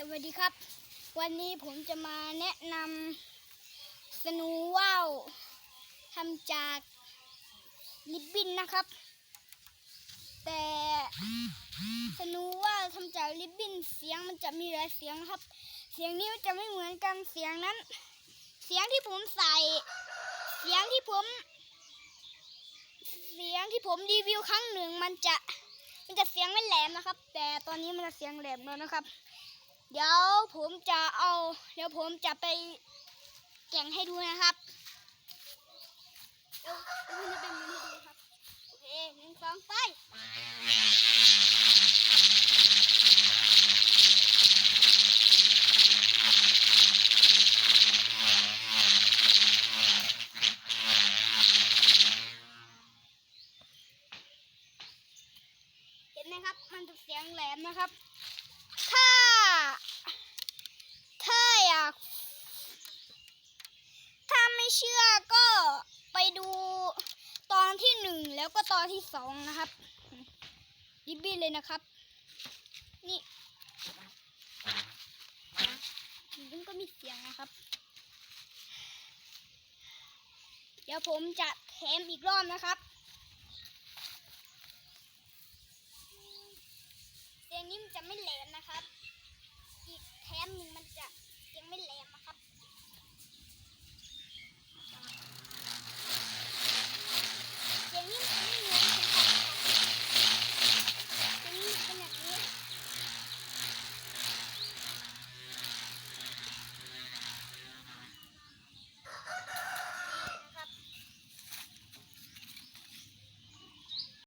สวัสดีครับ วันนี้ผมจะมาแนะนำสนูว่าวทำจากลิบบินนะครับ แต่สนูว่าวทำจากลิบบินเสียงมันจะมีหลายเสียงนะครับ เสียงนี้มันจะไม่เหมือนกันเสียงนั้น เสียงที่ผมใส่ เสียงที่ผม เสียงที่ผมรีวิวครั้งหนึ่งมันจะมันจะเสียงไม่แหลมนะครับ แต่ตอนนี้มันจะเสียงแหลมแล้วนะครับ เดี๋ยวผมจะเอา เดี๋ยวผมจะไปแก่งให้ดูนะครับเดี๋ยวผมจะเป็นมือให้ดูครับ โอเคหนึ่งสองไปเห็นไหมครับ มันจะเสียงแหลมนะครับถ้า ถ้าอยาก ถ้าไม่เชื่อก็ไปดูตอนที่หนึ่งแล้วก็ตอนที่สองนะครับดิบบี้เลยนะครับ นี่มันก็มีเสียงนะครับ เดี๋ยวผมจะแถมอีกรอบนะครับเสียงนี้มันจะไม่แหลมนะครับอีกแถมหนึ่งมันจะยังไม่แหลมนะครับ